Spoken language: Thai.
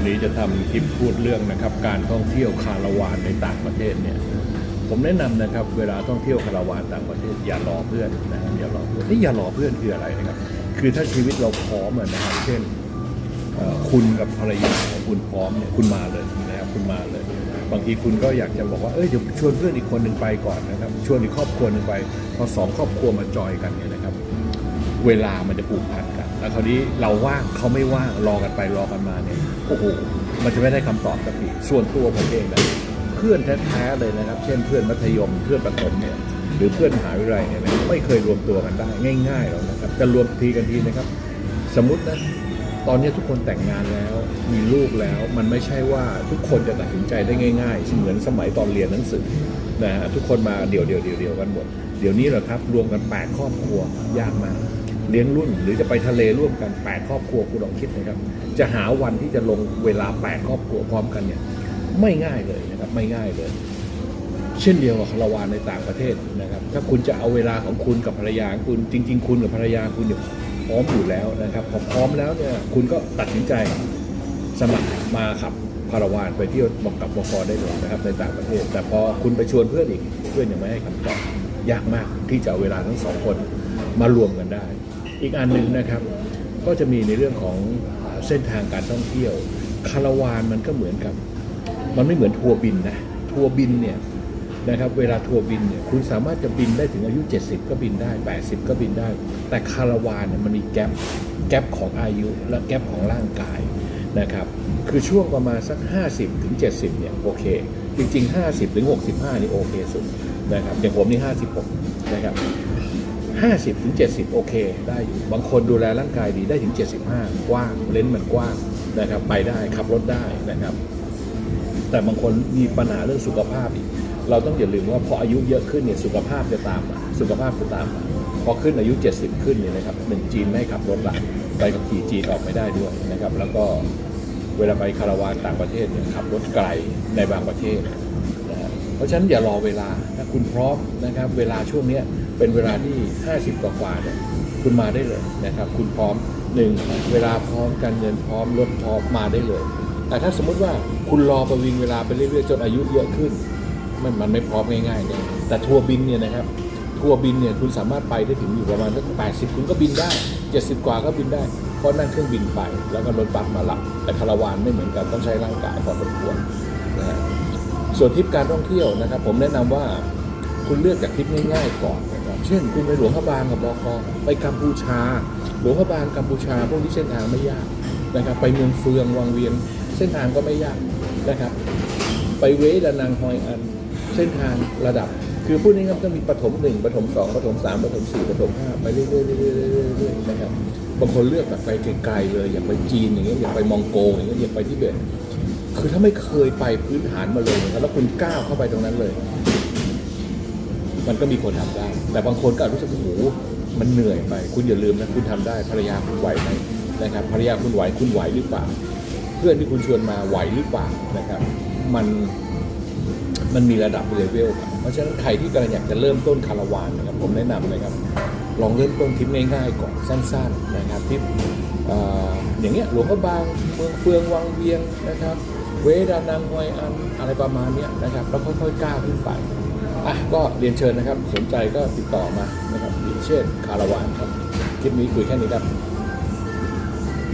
วันนี้จะทำคลิปพูดเรื่องนะครับ การท่องเที่ยวคาราวานในต่างประเทศเนี่ยผมแนะนำนะครับเวลาท่องเที่ยวคาราวานต่างประเทศอย่ารอเพื่อนนะครับอย่ารอเพื่อนนี่อย่ารอเพื่อนคืออะไรนะครับ คือถ้าชีวิตเราพร้อมนะครับเช่นคุณกับภรรยาของคุณพร้อมเนี่ยคุณมาเลยนะครับคุณมาเลย บางทีคุณก็อยากจะบอกว่าเอ้ยเดี๋ยวชวนเพื่อนอีกคนหนึ่งไปก่อนนะครับชวนอีกครอบครัวหนึ่งไปพอสองครอบครัวมาจอยกันเนี่ยนะครับ เวลามันจะผูกพันกัน แล้วคราวนี้เราว่างเขาไม่ว่างรอกันไปรอกันมาเนี่ยโอ้โหมันจะไม่ได้คำตอบสักทีส่วนตัวผมเองนะเพื่อนแท้ๆเลยนะครับ เช่นเพื่อนมัธยมเพื่อนประถมเนี่ยหรือเพื่อนมหาวิทยาลัยเนี่ยไม่เคยรวมตัวกันได้ง่ายๆหรอกนะครับจะรวมทีกันทีนะครับ สมมตินะตอนนี้ทุกคนแต่งงานแล้วมีลูกแล้วมันไม่ใช่ว่าทุกคนจะตัดสินใจได้ง่ายๆเหมือนสมัยตอนเรียนหนังสือนะฮะทุกคนมาเดี่ยวๆเดี่ยวๆกันหมดเดี๋ยวนี้เหรอครับ รวมกันแปดครอบครัวยากมาก เลี้ยงรุ่น หรือจะไปทะเลร่วมกันแปดครอบครัวคุณลองคิดนะครับ จะหาวันที่จะลงเวลาแปดครอบครัวพร้อมกันเนี่ยไม่ง่ายเลยนะครับไม่ง่ายเลย เช่นเดียวกับคาราวานในต่างประเทศนะครับ ถ้าคุณจะเอาเวลาของคุณกับภรรยาคุณจริง ๆ คุณกับภรรยาคุณเนี่ยพร้อมอยู่แล้วนะครับพอพร้อมแล้วเนี่ยคุณก็ตัดสินใจสมัครมาขับคาราวานไปเที่ยวบอกกับบกได้เลยนะครับในต่างประเทศ แต่พอคุณไปชวนเพื่อนอีกเพื่อนยังไม่ให้คำตอบยากมากที่จะเอาเวลาทั้งสองคนมารวมกันได้ อีกอันหนึ่งนะครับ ก็จะมีในเรื่องของเส้นทางการท่องเที่ยว คาราวานมันก็เหมือนกับ มันไม่เหมือนทัวร์บินนะ ทัวร์บินเนี่ยนะครับเวลาทัวร์บินเนี่ยคุณสามารถจะบินได้ถึงอายุ 70 ก็บินได้ 80 ก็บินได้ แต่คาราวานเนี่ยมันมีแกลบแกลบของอายุและแกลบของร่างกายนะครับคือช่วงประมาณสัก 50 ถึง 70 เนี่ยโอเค จริง ๆ 50 ถึง 65 นี่โอเคสุดนะครับอย่างผมนี่ 56 นะครับ 50ถึง70 โอเค ได้อยู่บางคนดูแลร่างกายดีได้ถึง 75 กว้างเลนส์มันกว้างนะครับไปได้ขับรถได้นะครับ แต่บางคนมีปัญหาเรื่องสุขภาพอีกเราต้องอย่าลืมว่าพออายุเยอะขึ้นเนี่ยสุขภาพจะตามมาสุขภาพจะตามมาพอขึ้นอายุ 70 ขึ้นเนี่ยนะครับหนึ่งจีนไม่ขับรถละไปกับขี่จีนออกไม่ได้ด้วยนะครับ แล้วก็เวลาไปคาราวานต่างประเทศเนี่ยขับรถไกลในบางประเทศ เพราะฉะนั้นอย่ารอเวลาถ้าคุณพร้อมนะครับเวลาช่วงนี้เป็นเวลาที่ 50 กว่ากว่าเนี่ยคุณมาได้เลยนะครับ คุณพร้อมหนึ่งเวลาพร้อมการเงินพร้อมรถพร้อมมาได้เลย แต่ถ้าสมมุติว่าคุณรอประวิงเวลาไปเรื่อยๆจนอายุเยอะขึ้น มันมันไม่พร้อมง่ายๆเนี่ยแต่ทัวร์บินเนี่ยนะครับทัวร์บินเนี่ยคุณสามารถไปได้ถึงอยู่ประมาณสักแปดสิบคุณก็บินได้เจ็ดสิบกว่าก็บินได้เพราะนั่งเครื่องบินไป แล้วก็รถบัสมารับแต่คาราวานไม่เหมือนกันต้องใช้ร่างกายพอสมควรนะฮะ ส่วนทริปการท่องเที่ยวนะครับ ผมแนะนำว่าคุณเลือกจากทริปง่ายๆก่อนนะครับเช่น คุณไปหลวงพระบางกับบกไปกัมพูชา หลวงพระบางกัมพูชา พวกนี้เส้นทางไม่ยากนะครับ ไปเมืองเฟืองวังเวียง เส้นทางก็ไม่ยากนะครับ ไปเวดานังฮอยอันเส้นทางระดับ คือพูดง่ายๆก็มีปฐมหนึ่งปฐมสองปฐมสามปฐมสี่ปฐมห้าไปเรื่อยๆเรื่อยๆนะครับบางคนเลือกแบบไปไกลๆเลย อย่ากไปจีนอย่างเงี้ยอย่ากไปมองโกอย่างเงี้ยอย่ากไปทิเบต คือถ้าไม่เคยไปพื้นฐานมาเลยนะแล้วคุณก้าวเข้าไปตรงนั้นเลย มันก็มีคนทำได้ แต่บางคนก็อาจรู้สึกโอ้โหมันเหนื่อยไป คุณอย่าลืมนะคุณทำได้ภรรยาคุณไหวไหมนะครับภรรยาคุณไหวคุณไหวหรือเปล่า เพื่อนที่คุณชวนมาไหวหรือเปล่านะครับ มันมันมีระดับเลเวลครับเพราะฉะนั้นใครที่กำลังอยากจะเริ่มต้นคาราวานนะครับผมแนะนำนะครับ ลองเริ่มต้นทริปง่ายๆก่อนสั้น ๆ นะครับทริปออย่างเงี้ยหลวงพระบางเมืองเฟืองวังเวียงนะครับ เวดานังฮอยอันอะไรประมาณนี้นะครับแล้วค่อยๆก้าวขึ้นไปอะก็เรียนเชิญนะครับ สนใจก็ติดต่อมานะครับอย่างเช่นคาราวานครับคลิปนี้คุยแค่นี้ครับ